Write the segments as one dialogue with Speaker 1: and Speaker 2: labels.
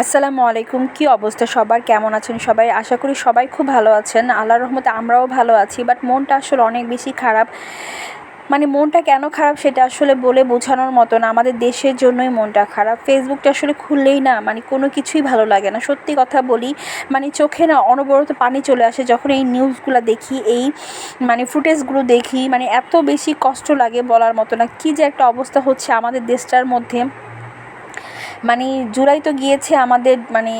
Speaker 1: আসসালামু আলাইকুম, কি অবস্থা সবার? কেমন আছেন সবাই? আশা করি সবাই খুব ভালো আছেন। আল্লাহর রহমতে আমরাও ভালো আছি বাট মনটা আসলে অনেক বেশি খারাপ। মানে মনটা কেন খারাপ সেটা আসলে বলে বোঝানোর মতো না। আমাদের দেশের জন্যই মনটা খারাপ। ফেসবুকটা আসলে খুললেই না মানে কোনো কিছুই ভালো লাগে না। সত্যি কথা বলি মানে চোখে না অনবরত পানি চলে আসে। যখন এই নিউজগুলো দেখি, এই মানে ফুটেজগুলো দেখি মানে এত বেশি কষ্ট লাগে বলার মতো না। কী যে একটা অবস্থা হচ্ছে আমাদের দেশটার মধ্যে। মানে জুলাই তো গিয়েছে আমাদের মানে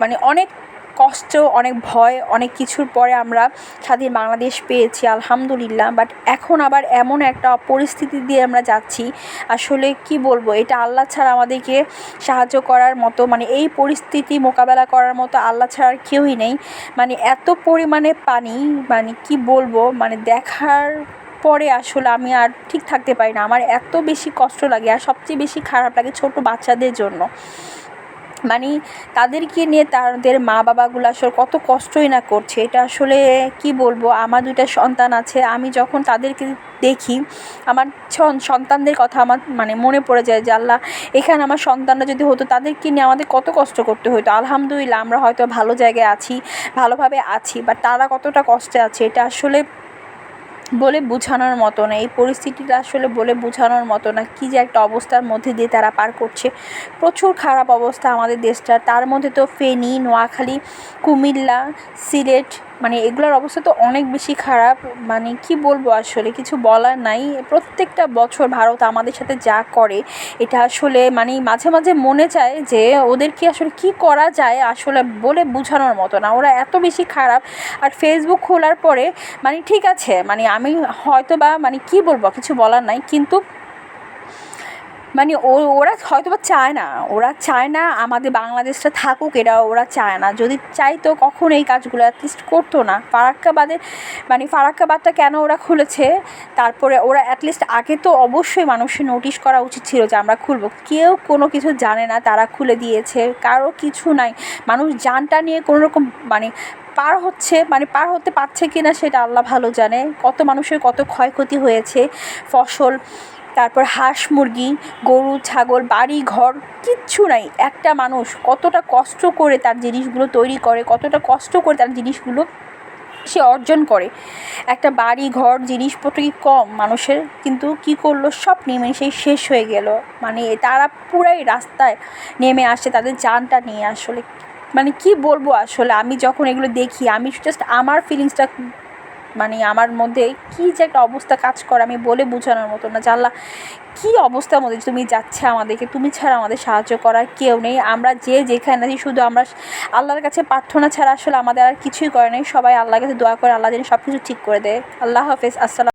Speaker 1: মানে অনেক কষ্ট, অনেক ভয়, অনেক কিছুর পরে আমরা স্বাধীন বাংলাদেশ পেয়েছি, আলহামদুলিল্লাহ। বাট এখন আবার এমন একটা পরিস্থিতি দিয়ে আমরা যাচ্ছি। আসলে কি বলব, এটা আল্লাহ ছাড়া আমাদেরকে সাহায্য করার মতো মানে এই পরিস্থিতি মোকাবেলা করার মতো আল্লাহ ছাড়া আর কেউই নেই। মানে এত পরিমাণে পানি মানে কি বলব মানে দেখার পরে আসলে আমি আর ঠিক থাকতে পারি না। আমার এত বেশি কষ্ট লাগে আর সবচেয়ে বেশি খারাপ লাগে ছোট বাচ্চাদের জন্য। মানে তাদেরকে নিয়ে তাদের মা বাবাগুলো আসলে কত কষ্টই না করছে। এটা আসলে কি বলব? আমার দুইটা সন্তান আছে, আমি যখন তাদেরকে দেখি, আমার সন্তানদের কথা আমার মানে মনে পড়ে যায় যে, আল্লাহ, এখানে আমার সন্তানরা যদি হতো, তাদেরকে নিয়ে আমাদের কত কষ্ট করতে হতো আলহামদুলিল্লাহ, আমরা হয়তো ভালো জায়গায় আছি, ভালোভাবে আছি বা তারা কতটা কষ্টে আছে? এটা আসলে বলে বোঝানোর মতো না এই পরিস্থিতিটা আসলে বলে বোঝানোর মতো না। কী যে একটা অবস্থার মধ্যে দিয়ে তারা পার করছে। প্রচুর খারাপ অবস্থা আমাদের দেশটার। তার মধ্যে তো ফেনী, নোয়াখালী, কুমিল্লা, সিলেট মানে এগুলোর অবস্থা তো অনেক বেশি খারাপ। মানে কি বলব আসলে? কিছু বলার নাই। প্রত্যেকটা বছর ভারত আমাদের সাথে যা করে, এটা আসলে মানে মাঝে মাঝে মনে চায় যে ওদের কি আসলে কি করা যায় আসলে বলে বোঝানোর মতো না। ওরা এত বেশি খারাপ। আর ফেসবুক খোলার পরে মানে ঠিক আছে মানে আমি হয়তো বা মানে কি বলব, কিছু বলার নাই। কিন্তু মানে ও, ওরা হয়তো বা চায় না। ওরা চায় না আমাদের বাংলাদেশটা থাকুক এটা ওরা চায় না। যদি চাইতো কখন এই কাজগুলো অ্যাটলিস্ট করতো না। ফারাক্কাবাদে মানে ফারাক্কাবাদটা কেন ওরা খুলেছে? তারপরে ওরা অ্যাটলিস্ট আগে তো অবশ্যই মানুষের নোটিশ করা উচিত ছিল যে আমরা খুলবো। কেউ কোনো কিছু জানে না, তারা খুলে দিয়েছে। কারও কিছু নাই। মানুষ জানটা নিয়ে কোনো রকম মানে পার হচ্ছে মানে পার হতে পারছে কি না সেটা আল্লাহ ভালো জানে। কত মানুষের কত ক্ষয়ক্ষতি হয়েছে। ফসল তারপর হাঁস, মুরগি, গরু, ছাগল, বাড়ি, ঘর, কিচ্ছু নাই। একটা মানুষ কতটা কষ্ট করে তার জিনিসগুলো তৈরি করে, কতটা কষ্ট করে তার জিনিসগুলো সে অর্জন করে। একটা বাড়ি, ঘর, জিনিসপত্র কি কম? মানুষের কিন্তু কি করল? সব নেমে সেই শেষ হয়ে গেল। মানে তারা পুরাই রাস্তায় নেমে আসে, তাদের যানটা নিয়ে আসলে। মানে কি বলব আসলে? আমি যখন এগুলো দেখি, আমি জাস্ট আমার ফিলিংসটা মানে আমার মধ্যে কি যে একটা অবস্থা কাজ করে আমি বলে বোঝানোর মতো না। জানলা কী অবস্থার মধ্যে তুমি যাচ্ছে আমাদেরকে, তুমি ছাড়া আমাদের সাহায্য করার কেউ নেই। আমরা যে যেখানে আছি, শুধু আমরা আল্লাহর কাছে প্রার্থনা ছাড়া আসলে আমাদের আর কিছুই করে নেই। সবাই আল্লাহর কাছে দোয়া করে, আল্লাহ যেন সব কিছু ঠিক করে দেয়। আল্লাহ হাফেজ, আসসালাম